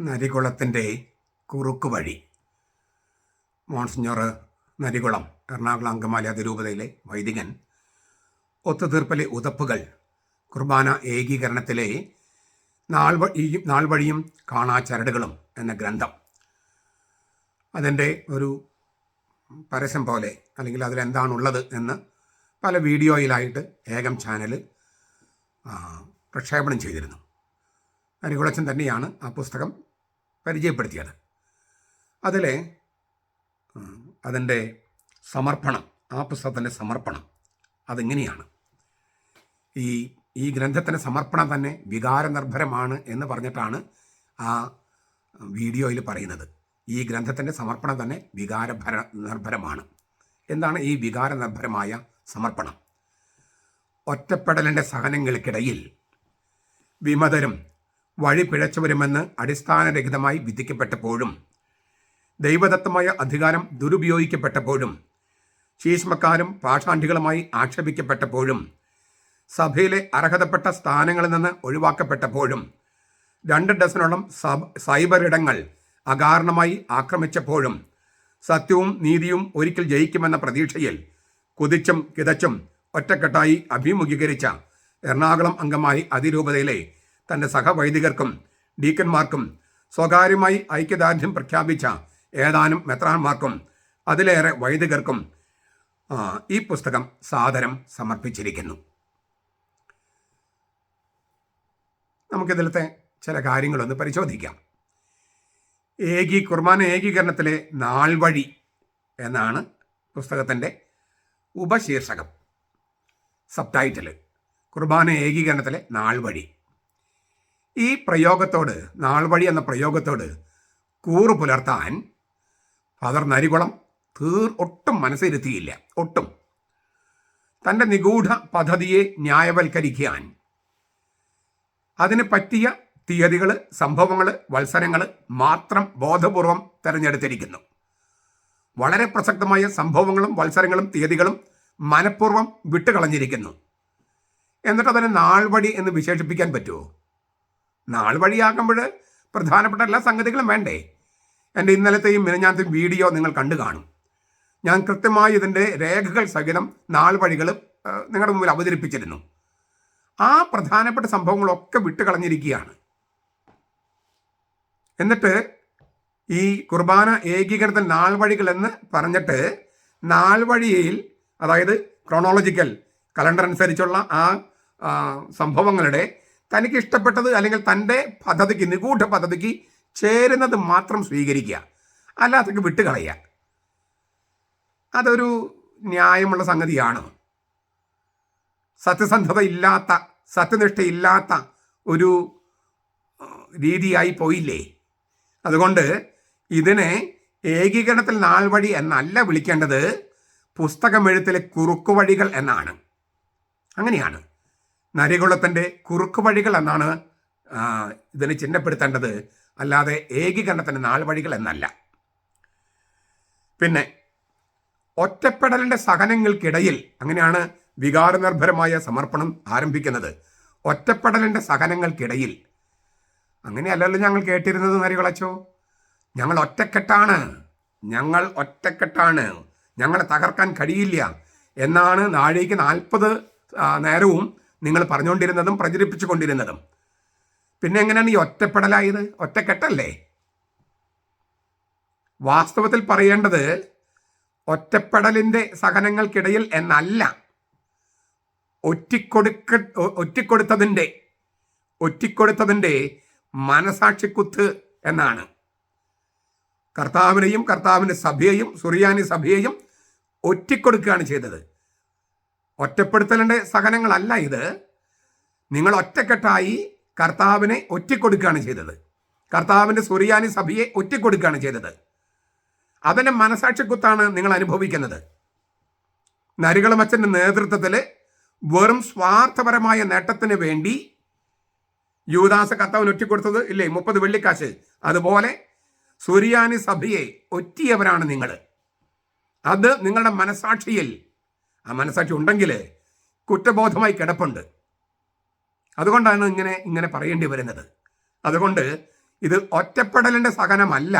നരികുളത്തിന്റെ കുറുക്ക് വഴി. മോൺസിഞ്ഞോർ നരികുളം എറണാകുളം അങ്കമാലി അതിരൂപതയിലെ വൈദികൻ. ഒത്തുതീർപ്പിലെ ഉതപ്പുകൾ കുർബാന ഏകീകരണത്തിലെ നാൾ വഴിയും നാൾ വഴിയും കാണാ ചരടുകളും എന്ന ഗ്രന്ഥം. അതിന്റെ ഒരു പരസ്യം പോലെ അല്ലെങ്കിൽ അതിലെന്താണുള്ളത് എന്ന് പല വീഡിയോയിലായിട്ട് ഏകം ചാനൽ പ്രക്ഷേപണം ചെയ്തിരുന്നു. അരികുളച്ചൻ തന്നെയാണ് ആ പുസ്തകം പരിചയപ്പെടുത്തിയത് അതിലെ അതിന്റെ സമർപ്പണം ആ പുസ്തകത്തിന്റെ സമർപ്പണം അതെങ്ങനെയാണ്? ഈ ഈ ഗ്രന്ഥത്തിന്റെ സമർപ്പണം തന്നെ വികാരനിർഭരമാണ് എന്ന് പറഞ്ഞിട്ടാണ് ആ വീഡിയോയിൽ പറയുന്നത്. ഈ ഗ്രന്ഥത്തിന്റെ സമർപ്പണം തന്നെ വികാരഭര നിർഭരമാണ്. എന്താണ് ഈ വികാരനിർഭരമായ സമർപ്പണം? ഒറ്റപ്പെടലിന്റെ സഹനങ്ങൾക്കിടയിൽ വിമതരും വഴി പിഴച്ചവരുമെന്ന് അടിസ്ഥാനരഹിതമായി വിധിക്കപ്പെട്ടപ്പോഴും ദൈവദത്തമായ അധികാരം ദുരുപയോഗിക്കപ്പെട്ടപ്പോഴും ശീഷ്മക്കാരും പാഷാണ്ഡികളുമായി ആക്ഷേപിക്കപ്പെട്ടപ്പോഴും സഭയിലെ അർഹതപ്പെട്ട സ്ഥാനങ്ങളിൽ നിന്ന് ഒഴിവാക്കപ്പെട്ടപ്പോഴും രണ്ട് ഡസനോളം സബ് സൈബർ ഇടങ്ങൾ അകാരണമായി ആക്രമിച്ചപ്പോഴും സത്യവും നീതിയും ഒരിക്കൽ ജയിക്കുമെന്ന പ്രതീക്ഷയിൽ കുതിച്ചും കിതച്ചും ഒറ്റക്കെട്ടായി അഭിമുഖീകരിച്ച എറണാകുളം അംഗമായി അതിരൂപതയിലെ തന്റെ സഹവൈദികർക്കും ഡീക്കന്മാർക്കും സ്വകാര്യമായി ഐക്യദാർഢ്യം പ്രഖ്യാപിച്ച ഏതാനും മെത്രാന്മാർക്കും അതിലേറെ വൈദികർക്കും ഈ പുസ്തകം സാദരം സമർപ്പിച്ചിരിക്കുന്നു. നമുക്കിതിലത്തെ ചില കാര്യങ്ങളൊന്ന് പരിശോധിക്കാം. ഏകീ കുർബാന ഏകീകരണത്തിലെ നാൾവഴി എന്നാണ് പുസ്തകത്തിന്റെ ഉപശീർഷകം. സബ് ടൈറ്റിൽ കുർബാന ഏകീകരണത്തിലെ നാൾവഴി ഈ പ്രയോഗത്തോട് നാൾവഴി എന്ന പ്രയോഗത്തോട് കൂറു പുലർത്താൻ ഫാദർ നരികുളം തീർ ഒട്ടും മനസ്സിരുത്തിയില്ല. ഒട്ടും. തന്റെ നിഗൂഢ പദ്ധതിയെ ന്യായവൽക്കരിക്കാൻ അതിന് പറ്റിയ തീയതികൾ സംഭവങ്ങൾ വത്സരങ്ങൾ മാത്രം ബോധപൂർവം തിരഞ്ഞെടുത്തിരിക്കുന്നു. വളരെ പ്രസക്തമായ സംഭവങ്ങളും വത്സരങ്ങളും തീയതികളും മനഃപൂർവം വിട്ടുകളഞ്ഞിരിക്കുന്നു. എന്നിട്ട് അതിനെ നാൾവടി എന്ന് വിശേഷിപ്പിക്കാൻ പറ്റുമോ നാൾ വഴിയാക്കുമ്പോൾ പ്രധാനപ്പെട്ട എല്ലാ സംഗതികളും വേണ്ടേ? എന്റെ ഇന്നലത്തെയും മിനഞ്ഞാത്തെയും വീഡിയോ നിങ്ങൾ കണ്ടു കാണും. ഞാൻ കൃത്യമായി ഇതിന്റെ രേഖകൾ സഹിതം നാൾ വഴികൾ നിങ്ങളുടെ മുമ്പിൽ അവതരിപ്പിച്ചിരുന്നു. ആ പ്രധാനപ്പെട്ട സംഭവങ്ങളൊക്കെ വിട്ടുകളഞ്ഞിരിക്കുകയാണ്. എന്നിട്ട് ഈ കുർബാന ഏകീകൃത നാൾ വഴികൾ എന്ന് പറഞ്ഞിട്ട് നാൾ വഴിയിൽ അതായത് ക്രോണോളജിക്കൽ കലണ്ടർ അനുസരിച്ചുള്ള ആ ആ, സംഭവങ്ങളുടെ തനിക്ക് ഇഷ്ടപ്പെട്ടത് അല്ലെങ്കിൽ തന്റെ പദ്ധതിക്ക് നിഗൂഢ പദ്ധതിക്ക് ചേരുന്നത് മാത്രം സ്വീകരിക്കുക. അല്ലാത്തക്ക് വിട്ടുകളയുക. അതൊരു ന്യായമുള്ള സംഗതിയാണ്. സത്യസന്ധത ഇല്ലാത്ത സത്യനിഷ്ഠയില്ലാത്ത ഒരു രീതിയായി പോയില്ലേ? അതുകൊണ്ട് ഇതിനെ ഏകീകരണത്തിൽ നാൾ വഴി എന്നല്ല വിളിക്കേണ്ടത് പുസ്തകമെഴുത്തിലെ കുറുക്കുവഴികൾ എന്നാണ്. അങ്ങനെയാണ്. നരികുളത്തിന്റെ കുറുക്കുവഴികൾ എന്നാണ് ആ, ഇതിനെ ചിഹ്നപ്പെടുത്തേണ്ടത്. അല്ലാതെ ഏകീകരണത്തിന്റെ നാല് വഴികൾ എന്നല്ല. പിന്നെ ഒറ്റപ്പെടലിന്റെ സഹനങ്ങൾക്കിടയിൽ അങ്ങനെയാണ് വികാരനിർഭരമായ സമർപ്പണം ആരംഭിക്കുന്നത്. ഒറ്റപ്പെടലിന്റെ സഹനങ്ങൾക്കിടയിൽ. അങ്ങനെയല്ലല്ലോ ഞങ്ങൾ കേട്ടിരുന്നത് നരികുളച്ചോ? ഞങ്ങൾ ഒറ്റക്കെട്ടാണ്. ഞങ്ങൾ ഒറ്റക്കെട്ടാണ്. ഞങ്ങളെ തകർക്കാൻ കഴിയില്ല. എന്നാണ് നാഴേക്ക് നാൽപ്പത് നേരവും നിങ്ങൾ പറഞ്ഞുകൊണ്ടിരുന്നതും പ്രചരിപ്പിച്ചുകൊണ്ടിരുന്നതും. പിന്നെ എങ്ങനെയാണ് ഈ ഒറ്റപ്പെടലായത്? ഒറ്റക്കെട്ടല്ലേ? വാസ്തവത്തിൽ പറയേണ്ടത് ഒറ്റപ്പെടലിന്റെ സഹനങ്ങൾക്കിടയിൽ എന്നല്ല. ഒറ്റിക്കൊടുക്ക ഒറ്റിക്കൊടുത്തതിന്റെ ഒറ്റിക്കൊടുത്തതിന്റെ മനസാക്ഷിക്കുത്ത് എന്നാണ്. കർത്താവിനെയും കർത്താവിന്റെ സഭയെയും സുറിയാനി സഭയെയും ഒറ്റിക്കൊടുക്കുകയാണ് ചെയ്തത്. ഒറ്റപ്പെടുത്തലിന്റെ സഹനങ്ങളല്ല ഇത്. നിങ്ങൾ ഒറ്റക്കെട്ടായി കർത്താവിനെ ഒറ്റിക്കൊടുക്കുകയാണ് ചെയ്തത്. കർത്താവിന്റെ സുറിയാനി സഭയെ ഒറ്റിക്കൊടുക്കുകയാണ് ചെയ്തത്. അതിന്റെ മനസാക്ഷിക്കുത്താണ് നിങ്ങൾ അനുഭവിക്കുന്നത്. നരികളമച്ചന്റെ നേതൃത്വത്തിൽ വെറും സ്വാർത്ഥപരമായ നേട്ടത്തിന് വേണ്ടി യുവദാസ കർത്താവിന് ഒറ്റിക്കൊടുത്തത് ഇല്ലേ? മുപ്പത് വെള്ളിക്കാശ്. അതുപോലെ സുറിയാനി സഭയെ ഒറ്റിയവരാണ് നിങ്ങൾ. അത് നിങ്ങളുടെ മനസാക്ഷിയിൽ ആ മനസാക്ഷി ഉണ്ടെങ്കിൽ കുറ്റബോധമായി കിടപ്പുണ്ട്. അതുകൊണ്ടാണ് ഇങ്ങനെ ഇങ്ങനെ പറയേണ്ടി വരുന്നത്. അതുകൊണ്ട് ഇത് ഒറ്റപ്പെടലിന്റെ സഹനമല്ല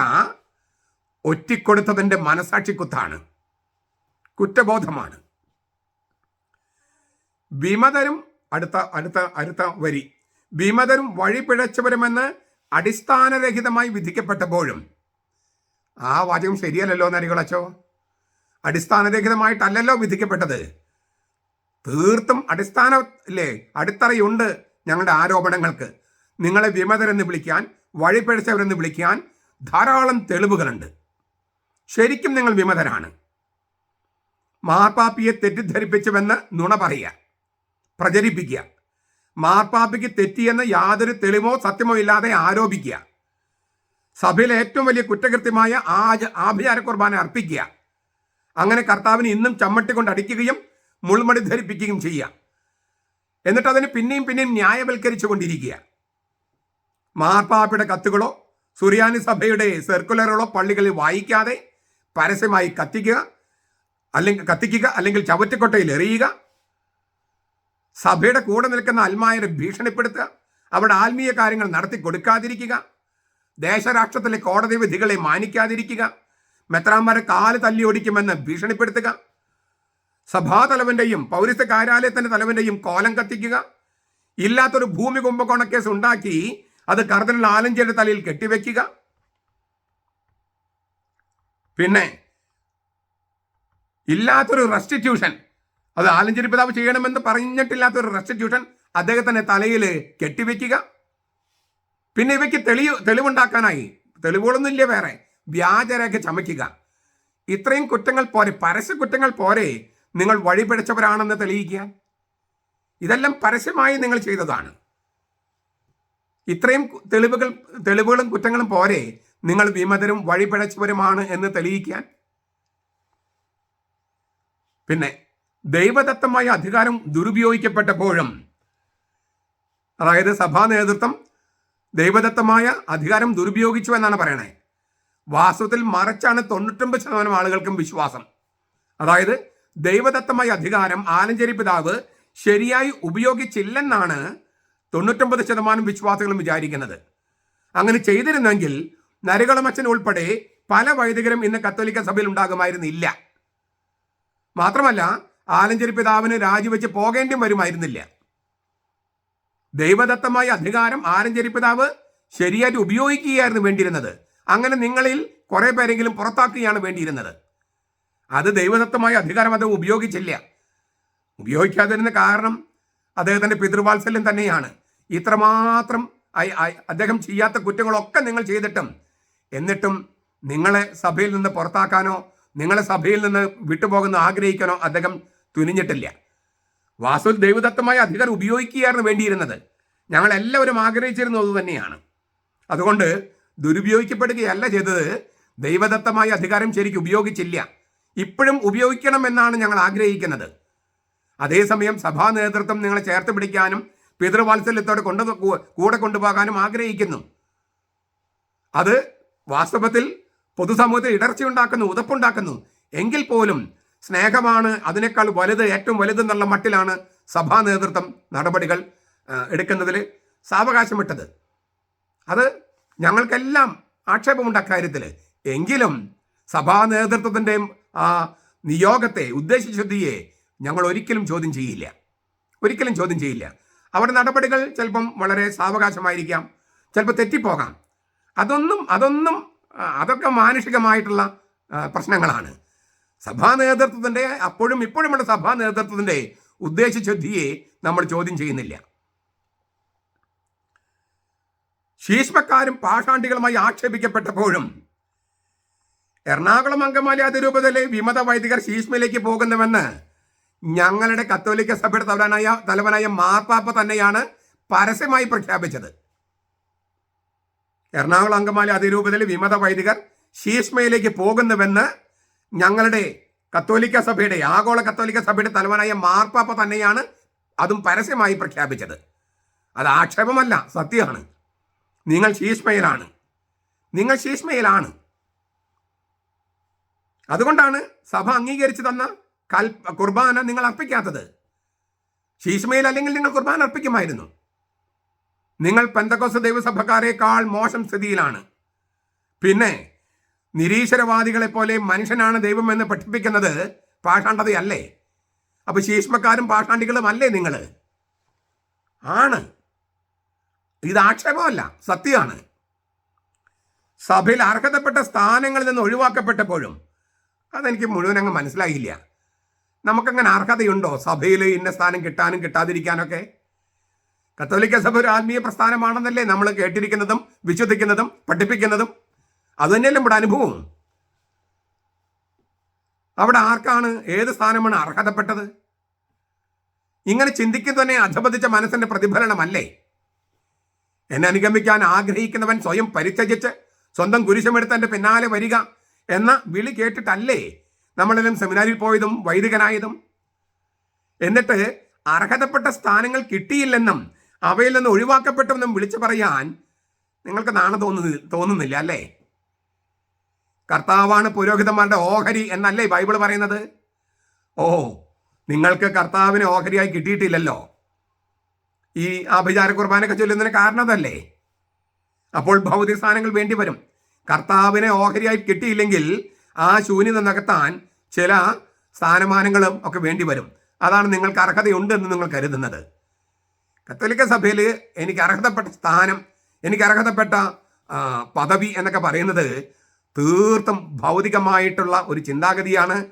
ഒറ്റിക്കൊടുത്തതിന്റെ മനസാക്ഷിക്കുത്താണ് കുറ്റബോധമാണ്. വിമതരും അടുത്ത അടുത്ത അടുത്ത വരി. വിമതരും വഴി പിഴച്ചവരുമെന്ന് അടിസ്ഥാനരഹിതമായി വിധിക്കപ്പെട്ടപ്പോഴും ആ വാചകം ശരിയല്ലല്ലോ നരികളച്ചോ അടിസ്ഥാനരഹിതമായിട്ടല്ലല്ലോ വിധിക്കപ്പെട്ടത്. തീർത്തും അടിസ്ഥാന ഇല്ലേ അടിത്തറയുണ്ട് ഞങ്ങളുടെ ആരോപണങ്ങൾക്ക്. നിങ്ങളെ വിമതരെന്ന് വിളിക്കാൻ വഴിപിഴച്ചവരെന്ന് വിളിക്കാൻ ധാരാളം തെളിവുകളുണ്ട്. ശരിക്കും നിങ്ങൾ വിമതരാണ്. മാർപ്പാപ്പിയെ തെറ്റിദ്ധരിപ്പിച്ചുവെന്ന് നുണ പറയുക പ്രചരിപ്പിക്കുക. മാർപ്പാപ്പിക്ക് തെറ്റിയെന്ന് യാതൊരു തെളിവോ സത്യമോ ഇല്ലാതെ ആരോപിക്കുക. സഭയിലെ ഏറ്റവും വലിയ കുറ്റകൃത്യമായ ആ ആഭിചാര കുർബാന അർപ്പിക്കുക. അങ്ങനെ കർത്താവിന് ഇന്നും ചമ്മട്ടി കൊണ്ട് അടിക്കുകയും മുൾമടി ധരിപ്പിക്കുകയും ചെയ്യുക. എന്നിട്ട് അതിന് പിന്നെയും പിന്നെയും ന്യായവൽക്കരിച്ചു കൊണ്ടിരിക്കുക മാർപ്പാപ്പയുടെ കത്തുകളോ സുറിയാനി സഭയുടെ സർക്കുലറുകളോ പള്ളികളിൽ വായിക്കാതെ പരസ്യമായി കത്തിക്കുക അല്ലെങ്കിൽ കത്തിക്കുക അല്ലെങ്കിൽ ചവറ്റുകൊട്ടയിൽ എറിയുക. സഭയുടെ കൂടെ നിൽക്കുന്ന അൽമായരെ ഭീഷണിപ്പെടുത്തുക. അവിടെ ആത്മീയ കാര്യങ്ങൾ നടത്തി കൊടുക്കാതിരിക്കുക ദേശരാഷ്ട്രത്തിലെ കോടതി വിധികളെ മാനിക്കാതിരിക്കുക. മെത്രാന്മാരെ കാൽ തല്ലി ഓടിക്കുമെന്ന് ഭീഷണിപ്പെടുത്തുക. സഭാതലവന്റെയും പൗരസ്ത്യ കാര്യാലയത്തിന്റെ തലവന്റെയും കോലം കത്തിക്കുക. ഇല്ലാത്തൊരു ഭൂമി കുംഭകോണ കേസ് ഉണ്ടാക്കി അത് കർദിനൽ ആലഞ്ചിയുടെ തലയിൽ കെട്ടിവെക്കുക. പിന്നെ ഇല്ലാത്തൊരു റെസ്റ്റിറ്റ്യൂഷൻ അത് ആലഞ്ചേരി പിതാവ് ചെയ്യണമെന്ന് പറഞ്ഞിട്ടില്ലാത്തൊരു റെസ്റ്റിറ്റ്യൂഷൻ അദ്ദേഹത്തിന്റെ തലയിൽ കെട്ടിവെക്കുക. പിന്നെ ഇവയ്ക്ക് തെളിവ് തെളിവുണ്ടാക്കാനായി. തെളിവുകളൊന്നും ഇല്ല വേറെ. വ്യാജരേഖ ചമയ്ക്കുക. ഇത്രയും കുറ്റങ്ങൾ പോരെ പരസ്യ കുറ്റങ്ങൾ പോരെ നിങ്ങൾ വഴിപിടിച്ചവരാണെന്ന് തെളിയിക്കാൻ ഇതെല്ലാം പരസ്യമായി നിങ്ങൾ ചെയ്തതാണ്. ഇത്രയും തെളിവുകൾ തെളിവുകളും കുറ്റങ്ങളും പോരെ നിങ്ങൾ വിമതരും വഴിപിഴച്ചവരുമാണ് എന്ന് തെളിയിക്കാൻ പിന്നെ ദൈവദത്തമായ അധികാരം ദുരുപയോഗിക്കപ്പെട്ടപ്പോഴും അതായത് സഭാ നേതൃത്വം ദൈവദത്തമായ അധികാരം ദുരുപയോഗിച്ചു എന്നാണ് പറയണേ. വാസ്തവത്തിൽ മറിച്ചാണ് തൊണ്ണൂറ്റൊമ്പത് ശതമാനം ആളുകൾക്കും വിശ്വാസം. അതായത് ദൈവദത്തമായ അധികാരം ആലഞ്ചേരി പിതാവ് ശരിയായി ഉപയോഗിച്ചില്ലെന്നാണ് തൊണ്ണൂറ്റൊമ്പത് ശതമാനം വിശ്വാസികളും വിചാരിക്കുന്നത്. അങ്ങനെ ചെയ്തിരുന്നെങ്കിൽ നരകളമച്ചൻ ഉൾപ്പെടെ പല വൈദികരും ഇന്ന് കത്തോലിക്ക സഭയിൽ ഉണ്ടാകുമായിരുന്നില്ല. മാത്രമല്ല ആലഞ്ചേരി പിതാവിന് രാജിവെച്ച് പോകേണ്ടി വരുമായിരുന്നില്ല. ദൈവദത്തമായ അധികാരം ആലഞ്ചേരി പിതാവ് ശരിയായിട്ട് ഉപയോഗിക്കുകയായിരുന്നു വേണ്ടിയിരുന്നത്. അങ്ങനെ നിങ്ങളിൽ കുറേ പേരെങ്കിലും പുറത്താക്കുകയാണ് വേണ്ടിയിരുന്നത്. അത് ദൈവദത്തമായ അധികാരം അത് ഉപയോഗിച്ചില്ല. ഉപയോഗിക്കാതിരുന്ന കാരണം അദ്ദേഹത്തിന്റെ പിതൃവാത്സല്യം തന്നെയാണ്. ഇത്രമാത്രം അദ്ദേഹം ചെയ്യാത്ത കുറ്റങ്ങളൊക്കെ നിങ്ങൾ ചെയ്തിട്ടും എന്നിട്ടും നിങ്ങളെ സഭയിൽ നിന്ന് പുറത്താക്കാനോ നിങ്ങളെ സഭയിൽ നിന്ന് വിട്ടുപോകുന്ന ആഗ്രഹിക്കാനോ അദ്ദേഹം തുനിഞ്ഞിട്ടില്ല. വാസ്തു ദൈവദത്തമായ അധികാരം ഉപയോഗിക്കുകയായിരുന്നു വേണ്ടിയിരുന്നത്. ഞങ്ങൾ എല്ലാവരും ആഗ്രഹിച്ചിരുന്നത് തന്നെയാണ്. അതുകൊണ്ട് ദുരുപയോഗിക്കപ്പെടുകയല്ല ചെയ്തത്. ദൈവദത്തമായ അധികാരം ശരിക്കും ഉപയോഗിച്ചില്ല. ഇപ്പോഴും ഉപയോഗിക്കണം എന്നാണ് ഞങ്ങൾ ആഗ്രഹിക്കുന്നത്. അതേസമയം സഭാ നേതൃത്വം നിങ്ങളെ ചേർത്ത് പിടിക്കാനും പിതൃവാത്സല്യത്തോടെ കൊണ്ടു കൂടെ കൊണ്ടുപോകാനും ആഗ്രഹിക്കുന്നു. അത് വാസ്തവത്തിൽ പൊതുസമൂഹത്തിൽ ഇടർച്ചയുണ്ടാക്കുന്നു ഉതപ്പുണ്ടാക്കുന്നു. എങ്കിൽ പോലും സ്നേഹമാണ് അതിനേക്കാൾ വലുത് ഏറ്റവും വലുതെന്നുള്ള മട്ടിലാണ് സഭാ നേതൃത്വം നടപടികൾ എടുക്കുന്നതിൽ സാവകാശമിട്ടത്. അത് ഞങ്ങൾക്കെല്ലാം ആക്ഷേപമുണ്ട് അക്കാര്യത്തിൽ എങ്കിലും സഭാ നേതൃത്വത്തിന്റെ ആ നിയോഗത്തെ ഉദ്ദേശശുദ്ധിയെ ഞങ്ങൾ ഒരിക്കലും ചോദ്യം ചെയ്യില്ല. ഒരിക്കലും ചോദ്യം ചെയ്യില്ല. അവരുടെ നടപടികൾ ചിലപ്പം വളരെ സാവകാശമായിരിക്കാം. ചിലപ്പോൾ തെറ്റിപ്പോകാം. അതൊന്നും അതൊന്നും അതൊക്കെ മാനുഷികമായിട്ടുള്ള പ്രശ്നങ്ങളാണ്. സഭാ നേതൃത്വത്തിന്റെ അപ്പോഴും ഇപ്പോഴുമുള്ള സഭാ നേതൃത്വത്തിന്റെ ഉദ്ദേശശുദ്ധിയെ നമ്മൾ ചോദ്യം ചെയ്യുന്നില്ല. ശീഷ്മക്കാരും പാഷാണ്ടികളുമായി ആക്ഷേപിക്കപ്പെട്ടപ്പോഴും എറണാകുളം അങ്കമാലി അതിരൂപതയിലെ വിമത വൈദികർ ശീഷ്മയിലേക്ക് പോകുന്നുവെന്ന് ഞങ്ങളുടെ കത്തോലിക്ക സഭയുടെ തലവനായ തലവനായ മാർപ്പാപ്പ തന്നെയാണ് പരസ്യമായി പ്രഖ്യാപിച്ചത്. എറണാകുളം അങ്കമാലി അതിരൂപതയിലെ വിമത വൈദികർ ശീഷ്മയിലേക്ക് പോകുന്നുവെന്ന് ഞങ്ങളുടെ കത്തോലിക്ക സഭയുടെ ആഗോള കത്തോലിക്ക സഭയുടെ തലവനായ മാർപ്പാപ്പ തന്നെയാണ് അതും പരസ്യമായി പ്രഖ്യാപിച്ചത്. അത് ആക്ഷേപമല്ല സത്യമാണ്. നിങ്ങൾ ശീഷ്മയിലാണ്. നിങ്ങൾ ശീഷ്മയിലാണ്. അതുകൊണ്ടാണ് സഭ അംഗീകരിച്ചു തന്ന കൽ കുർബാന നിങ്ങൾ അർപ്പിക്കാത്തത്. ശീഷ്മയിൽ അല്ലെങ്കിൽ നിങ്ങൾ കുർബാന അർപ്പിക്കുമായിരുന്നു. നിങ്ങൾ പെന്തക്കോസ് ദൈവസഭക്കാരേക്കാൾ മോശം സ്ഥിതിയിലാണ്. പിന്നെ നിരീശ്വരവാദികളെ പോലെ മനുഷ്യനാണ് ദൈവമെന്ന് പഠിപ്പിക്കുന്നത് പാഷാണ്ടതയല്ലേ അപ്പൊ ശീഷ്മക്കാരും പാഷാണ്ടികളും അല്ലേ നിങ്ങൾ? ആണ്. ഇത് ആക്ഷേപമല്ല സത്യമാണ്. സഭയിൽ അർഹതപ്പെട്ട സ്ഥാനങ്ങളിൽ നിന്ന് ഒഴിവാക്കപ്പെട്ടപ്പോഴും അതെനിക്ക് മുഴുവൻ അങ്ങ് മനസ്സിലായില്ല. നമുക്കങ്ങനെ അർഹതയുണ്ടോ സഭയിൽ ഇന്ന സ്ഥാനം കിട്ടാനും കിട്ടാതിരിക്കാനൊക്കെ? കത്തോലിക്ക സഭ ഒരു ആത്മീയ പ്രസ്ഥാനമാണെന്നല്ലേ നമ്മൾ കേട്ടിരിക്കുന്നതും വിശ്വസിക്കുന്നതും പഠിപ്പിക്കുന്നതും? അതുതന്നെയല്ലേ നമ്മുടെ അനുഭവം? അവിടെ ആർക്കാണ് ഏത് സ്ഥാനമാണ് അർഹതപ്പെട്ടത്? ഇങ്ങനെ ചിന്തിക്കുന്നതന്നെ അധപതിച്ച മനസ്സിന്റെ പ്രതിഫലനമല്ലേ? എന്നെ അനുഗമിക്കാൻ ആഗ്രഹിക്കുന്നവൻ സ്വയം പരിത്യജിച്ച് സ്വന്തം കുരിശമെടുത്ത് എന്റെ പിന്നാലെ വരിക എന്ന വിളി കേട്ടിട്ടല്ലേ നമ്മളെല്ലാം സെമിനാരിൽ പോയതും വൈദികനായതും. എന്നിട്ട് അർഹതപ്പെട്ട സ്ഥാനങ്ങൾ കിട്ടിയില്ലെന്നും അവയിൽ നിന്ന് ഒഴിവാക്കപ്പെട്ടുവെന്നും വിളിച്ചു പറയാൻ നിങ്ങൾക്ക് നാണ തോന്നുന്നില്ല തോന്നുന്നില്ല അല്ലേ? കർത്താവാണ് പുരോഹിതന്മാരുടെ ഓഹരി എന്നല്ലേ ബൈബിൾ പറയുന്നത്? ഓ നിങ്ങൾക്ക് കർത്താവിന് ഓഹരിയായി കിട്ടിയിട്ടില്ലല്ലോ. ഈ ആഭിചാര കുർബാനൊക്കെ ചൊല്ലുന്നതിന് കാരണതല്ലേ അപ്പോൾ ഭൗതിക സ്ഥാനങ്ങൾ വേണ്ടി വരും. കർത്താവിനെ ഓഹരിയായി കിട്ടിയില്ലെങ്കിൽ ആ ശൂന്യത നികത്താൻ ചില സ്ഥാനമാനങ്ങളും ഒക്കെ വേണ്ടി വരും. അതാണ് നിങ്ങൾക്ക് അർഹതയുണ്ട് എന്ന് നിങ്ങൾ കരുതുന്നത്. കത്തോലിക്ക സഭയിൽ എനിക്ക് അർഹതപ്പെട്ട സ്ഥാനം എനിക്ക് അർഹതപ്പെട്ട പദവി എന്നൊക്കെ പറയുന്നത് തീർത്തും ഭൗതികമായിട്ടുള്ള ഒരു ചിന്താഗതിയാണ്.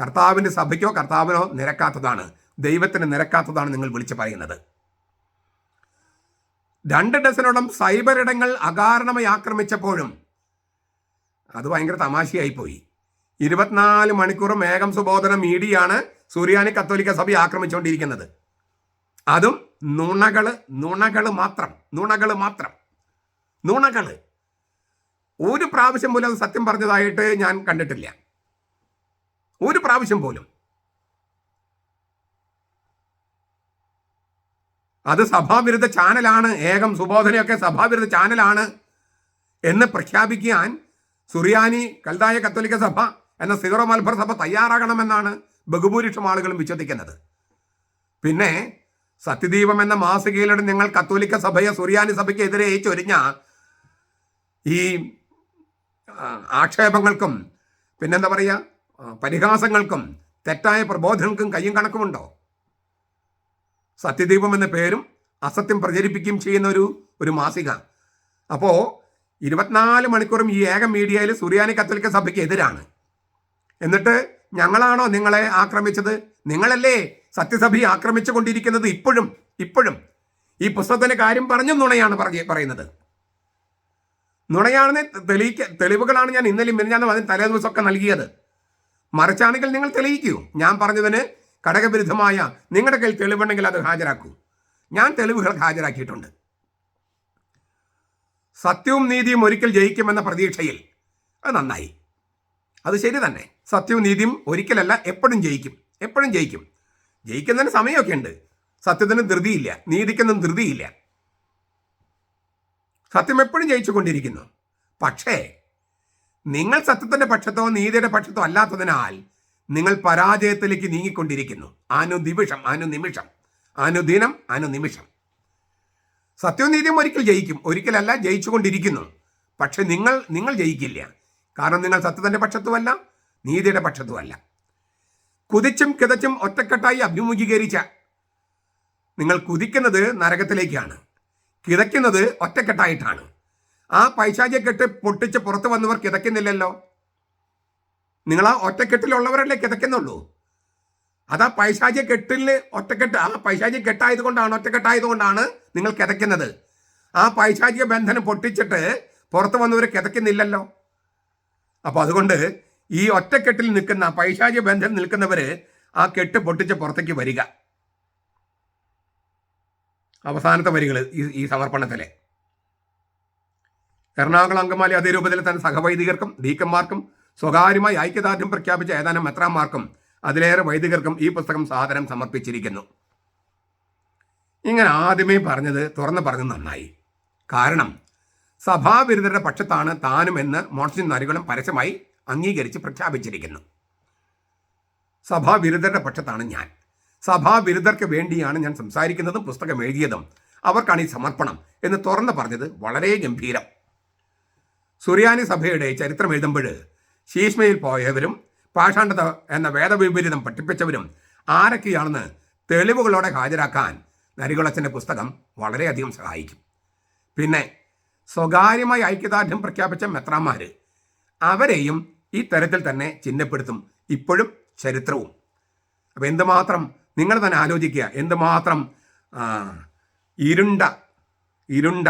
കർത്താവിന്റെ സഭയ്ക്കോ കർത്താവിനോ നിരക്കാത്തതാണ്. ദൈവത്തിന് നിരക്കാത്തതാണ് നിങ്ങൾ വിളിച്ച് പറയുന്നത്. രണ്ട് ഡസനോളം സൈബർ ഇടങ്ങൾ അകാരണമായി ആക്രമിച്ചപ്പോഴും അത് ഭയങ്കര തമാശയായി പോയി ഇരുപത്തിനാല് മണിക്കൂറും മേഘം സുബോധന മീഡിയയാണ് സൂര്യാനി കത്തോലിക്ക സഭ ആക്രമിച്ചുകൊണ്ടിരിക്കുന്നത്. അതും നുണകൾ നുണകൾ മാത്രം നുണകൾ മാത്രം നുണകൾ. ഒരു പ്രാവശ്യം പോലും സത്യം പറഞ്ഞതായിട്ട് ഞാൻ കണ്ടിട്ടില്ല. ഒരു പ്രാവശ്യം പോലും. അത് സഭാവിരുദ്ധ ചാനലാണ്. ഏകം സുബോധനയൊക്കെ സഭാവിരുദ്ധ ചാനലാണ് എന്ന് പ്രഖ്യാപിക്കാൻ സുറിയാനി കൽതായ കത്തോലിക്ക സഭ എന്ന സീറോ മലബാർ സഭ തയ്യാറാകണമെന്നാണ് ബഹുഭൂരിക്ഷം ആളുകളും വിശ്വസിക്കുന്നത്. പിന്നെ സത്യദീപം എന്ന മാസികയിലൂടെ നിങ്ങൾ കത്തോലിക്ക സഭയെ സുറിയാനി സഭയ്ക്കെതിരെ ചൊരിഞ്ഞ ഈ ആക്ഷേപങ്ങൾക്കും പിന്നെന്താ പറയുക പരിഹാസങ്ങൾക്കും തെറ്റായ പ്രബോധനങ്ങൾക്കും കയ്യും കണക്കുമുണ്ടോ? സത്യദീപം എന്ന പേരും അസത്യം പ്രചരിപ്പിക്കുകയും ചെയ്യുന്ന ഒരു ഒരു മാസിക. അപ്പോൾ ഇരുപത്തിനാല് മണിക്കൂറും ഈ ഏക മീഡിയയിൽ സുറിയാനി കത്തോലിക്ക സഭയ്ക്ക് എതിരാണ്. എന്നിട്ട് ഞങ്ങളാണോ നിങ്ങളെ ആക്രമിച്ചത്? നിങ്ങളല്ലേ സത്യസഭയെ ആക്രമിച്ചു കൊണ്ടിരിക്കുന്നത് ഇപ്പോഴും ഇപ്പോഴും. ഈ പുസ്തകത്തിന്റെ കാര്യം പറഞ്ഞു നുണയാണ് പറഞ്ഞ് പറയുന്നത്. നുണയാണെന്ന് തെളിയിക്ക തെളിവുകളാണ് ഞാൻ ഇന്നലെ മിനിഞ്ഞാന്നും അതിന് തലേ ദിവസമൊക്കെ നൽകിയത്. മറിച്ചാണെങ്കിൽ നിങ്ങൾ തെളിയിക്കൂ. ഞാൻ പറഞ്ഞതിന് ഘടകവിരുദ്ധമായ നിങ്ങളുടെ കയ്യിൽ തെളിവുണ്ടെങ്കിൽ അത് ഹാജരാക്കൂ. ഞാൻ തെളിവുകൾ ഹാജരാക്കിയിട്ടുണ്ട്. സത്യവും നീതിയും ഒരിക്കൽ ജയിക്കുമെന്ന പ്രതീക്ഷയിൽ അത് നന്നായി. അത് ശരി തന്നെ. സത്യവും നീതിയും ഒരിക്കലല്ല എപ്പോഴും ജയിക്കും. എപ്പോഴും ജയിക്കും. ജയിക്കുന്നതിന് സമയമൊക്കെ ഉണ്ട്. സത്യത്തിന് ധൃതിയില്ല. നീതിക്കൊന്നും ധൃതിയില്ല. സത്യം എപ്പോഴും ജയിച്ചുകൊണ്ടിരിക്കുന്നു. പക്ഷേ നിങ്ങൾ സത്യത്തിന്റെ പക്ഷത്തോ നീതിയുടെ പക്ഷത്തോ അല്ലാത്തതിനാൽ നിങ്ങൾ പരാജയത്തിലേക്ക് നീങ്ങിക്കൊണ്ടിരിക്കുന്നു. അനുദിവിഷം അനുനിമിഷം. അനുദിനം അനുനിമിഷം. സത്യവും നീതിയും ഒരിക്കൽ ജയിക്കും. ഒരിക്കലല്ല ജയിച്ചുകൊണ്ടിരിക്കുന്നു. പക്ഷെ നിങ്ങൾ നിങ്ങൾ ജയിക്കില്ല. കാരണം നിങ്ങൾ സത്യത്തിന്റെ പക്ഷത്തുമല്ല നീതിയുടെ പക്ഷത്തുമല്ല. കുതിച്ചും കിതച്ചും ഒറ്റക്കെട്ടായി അഭിമുഖീകരിച്ച നിങ്ങൾ കുതിക്കുന്നത് നരകത്തിലേക്കാണ്. കിതയ്ക്കുന്നത് ഒറ്റക്കെട്ടായിട്ടാണ്. ആ പൈശാചിയെ കെട്ട് പൊട്ടിച്ച് പുറത്തു വന്നവർ കിതയ്ക്കുന്നില്ലല്ലോ. നിങ്ങൾ ആ ഒറ്റക്കെട്ടിലുള്ളവരല്ലേ കിതയ്ക്കുന്നുള്ളൂ? അതാ പൈശാചിക കെട്ടിൽ ഒറ്റക്കെട്ട് ആ പൈശാചിക കെട്ടായത് കൊണ്ടാണ് ഒറ്റക്കെട്ടായത് കൊണ്ടാണ് നിങ്ങൾ കിതയ്ക്കുന്നത്. ആ പൈശാചിക ബന്ധനം പൊട്ടിച്ചിട്ട് പുറത്തു വന്നവർ കിതയ്ക്കുന്നില്ലല്ലോ. അപ്പോൾ അതുകൊണ്ട് ഈ ഒറ്റക്കെട്ടിൽ നിൽക്കുന്ന പൈശാചിക ബന്ധം നിൽക്കുന്നവര് ആ കെട്ട് പൊട്ടിച്ച് പുറത്തേക്ക് വരിക. അവസാനത്തെ വരികൾ ഈ ഈ സമർപ്പണത്തിലെ. എറണാകുളം അങ്കമാലി അതേ രൂപത്തിൽ തന്നെ സഹവൈദികർക്കും ഡീക്കന്മാർക്കും സ്വകാര്യമായി ഐക്യദാർഢ്യം പ്രഖ്യാപിച്ച ഏതാനും മെത്രാന്മാർക്കും അതിലേറെ വൈദികർക്കും ഈ പുസ്തകം സാദരം സമർപ്പിച്ചിരിക്കുന്നു. ഇങ്ങനെ ആദ്യമേ പറഞ്ഞത് തുറന്ന് പറഞ്ഞത് നന്നായി. കാരണം സഭാവിരുദ്ധരുടെ പക്ഷത്താണ് താനും എന്ന് മോൺസിൻ നരികളും പരസ്യമായി അംഗീകരിച്ച് പ്രഖ്യാപിച്ചിരിക്കുന്നു. സഭാവിരുദ്ധരുടെ പക്ഷത്താണ് ഞാൻ. സഭാവിരുദ്ധർക്ക് വേണ്ടിയാണ് ഞാൻ സംസാരിക്കുന്നതും പുസ്തകം എഴുതിയതും. അവർക്കാണ് ഈ സമർപ്പണം എന്ന് തുറന്നു പറഞ്ഞത് വളരെ ഗംഭീരം. സുറിയാനി സഭയുടെ ചരിത്രം എഴുതുമ്പോൾ ശീഷ്മയിൽ പോയവരും പാഷാണ്ഡത എന്ന വേദവിപരീതം പഠിപ്പിച്ചവരും ആരൊക്കെയാണെന്ന് തെളിവുകളോടെ ഹാജരാക്കാൻ നരികുളച്ചന്റെ പുസ്തകം വളരെയധികം സഹായിക്കും. പിന്നെ സ്വകാര്യമായി ഐക്യദാർഢ്യം പ്രഖ്യാപിച്ച മെത്രാന്മാർ അവരെയും ഈ തരത്തിൽ തന്നെ ചിഹ്നപ്പെടുത്തും ഇപ്പോഴും ചരിത്രവും. അപ്പം എന്തുമാത്രം നിങ്ങൾ തന്നെ ആലോചിക്കുക എന്തുമാത്രം ഇരുണ്ട ഇരുണ്ട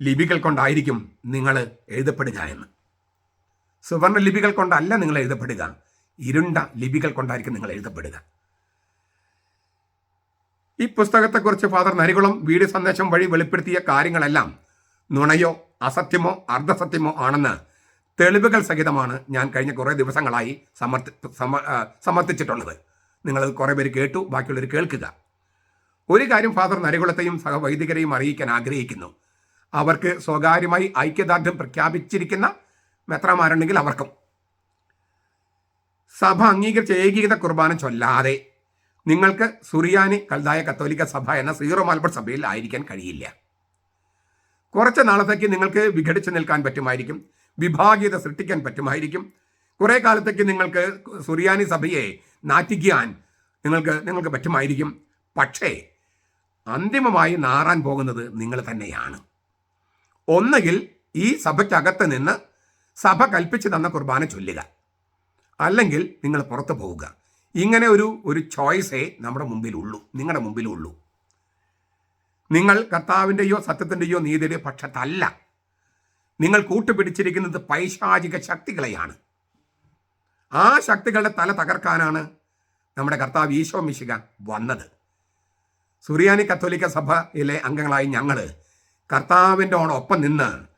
ലിപികൾ കൊണ്ടായിരിക്കും നിങ്ങൾ എഴുതപ്പെടുക എന്ന്. സുവർണ ലിപികൾ കൊണ്ടല്ല നിങ്ങൾ എഴുതപ്പെടുക. ഇരുണ്ട ലിപികൾ കൊണ്ടായിരിക്കും നിങ്ങൾ എഴുതപ്പെടുക. ഈ പുസ്തകത്തെക്കുറിച്ച് ഫാദർ നരികുളം വീഡിയോ സന്ദേശം വഴി വെളിപ്പെടുത്തിയ കാര്യങ്ങളെല്ലാം നുണയോ അസത്യമോ അർദ്ധസത്യമോ ആണെന്ന് തെളിവുകൾ സഹിതമാണ് ഞാൻ കഴിഞ്ഞ കുറേ ദിവസങ്ങളായി സമർത്ഥി സമർത്ഥിച്ചിട്ടുള്ളത്. നിങ്ങളത് കുറേ പേര് കേട്ടു ബാക്കിയുള്ളവർ കേൾക്കുക. ഒരു കാര്യം ഫാദർ നരികുളത്തെയും സഹവൈദികരെയും അറിയിക്കാൻ ആഗ്രഹിക്കുന്നു. അവർക്ക് സ്വകാര്യമായി ഐക്യദാർഢ്യം പ്രഖ്യാപിച്ചിരിക്കുന്ന മെത്രമാരുണ്ടെങ്കിൽ അവർക്കും. സഭ അംഗീകരിച്ച ഏകീകൃത കുർബാന ചൊല്ലാതെ നിങ്ങൾക്ക് സുറിയാനി കൽതായ കത്തോലിക്ക സഭ എന്ന സീറോ മലബാർ സഭയിൽ ആയിരിക്കാൻ കഴിയില്ല. കുറച്ച് നാളത്തേക്ക് നിങ്ങൾക്ക് വിഘടിച്ചു നിൽക്കാൻ പറ്റുമായിരിക്കും വിഭാഗീയത സൃഷ്ടിക്കാൻ പറ്റുമായിരിക്കും. കുറേ കാലത്തേക്ക് നിങ്ങൾക്ക് സുറിയാനി സഭയെ നാറ്റിക്കാൻ നിങ്ങൾക്ക് നിങ്ങൾക്ക് പറ്റുമായിരിക്കും. പക്ഷേ അന്തിമമായി നാറാൻ പോകുന്നത് നിങ്ങൾ തന്നെയാണ്. ഒന്നുകിൽ ഈ സഭയ്ക്കകത്ത് നിന്ന് സഭ കൽപ്പിച്ചു തന്ന കുർബാന ചൊല്ലുക. അല്ലെങ്കിൽ നിങ്ങൾ പുറത്തു പോവുക. ഇങ്ങനെ ഒരു ഒരു ചോയ്സേ നമ്മുടെ മുമ്പിലുള്ളൂ. നിങ്ങളുടെ മുമ്പിലുള്ളൂ. നിങ്ങൾ കർത്താവിന്റെയോ സത്യത്തിന്റെയോ നീതിയുടെ പക്ഷത്തല്ല. നിങ്ങൾ കൂട്ടുപിടിച്ചിരിക്കുന്നത് പൈശാചിക ശക്തികളെയാണ്. ആ ശക്തികളുടെ തല തകർക്കാനാണ് നമ്മുടെ കർത്താവ് ഈശോ മിശിക വന്നത്. സുറിയാനി കത്തോലിക്ക സഭയിലെ അംഗങ്ങളായി ഞങ്ങൾ കർത്താവിന്റെ ഒപ്പം നിന്ന്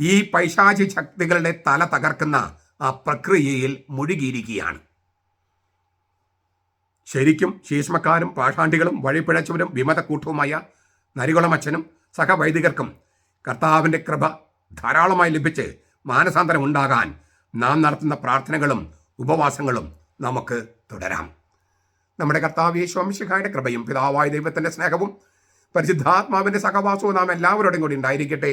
ഈ പൈശാചി ശക്തികളുടെ തല തകർക്കുന്ന ആ പ്രക്രിയയിൽ മുഴുകിയിരിക്കുകയാണ്. ശരിക്കും ശീഷ്മക്കാരും പാഷാണ്ടികളും വഴിപിഴച്ചവരും വഴിപ്പിഴച്ചവരും വിമതക്കൂട്ടവുമായ നരികുളമച്ചനും സഹവൈദികർക്കും കർത്താവിന്റെ കൃപ ധാരാളമായി ലഭിച്ച് മാനസാന്തരം ഉണ്ടാകാൻ നാം നടത്തുന്ന പ്രാർത്ഥനകളും ഉപവാസങ്ങളും നമുക്ക് തുടരാം. നമ്മുടെ കർത്താവ് യേശുവംശിഖായുടെ കൃപയും പിതാവായ ദൈവത്തിന്റെ സ്നേഹവും പരിശുദ്ധാത്മാവിന്റെ സഹവാസവും നാം എല്ലാവരോടും കൂടി ഉണ്ടായിരിക്കട്ടെ.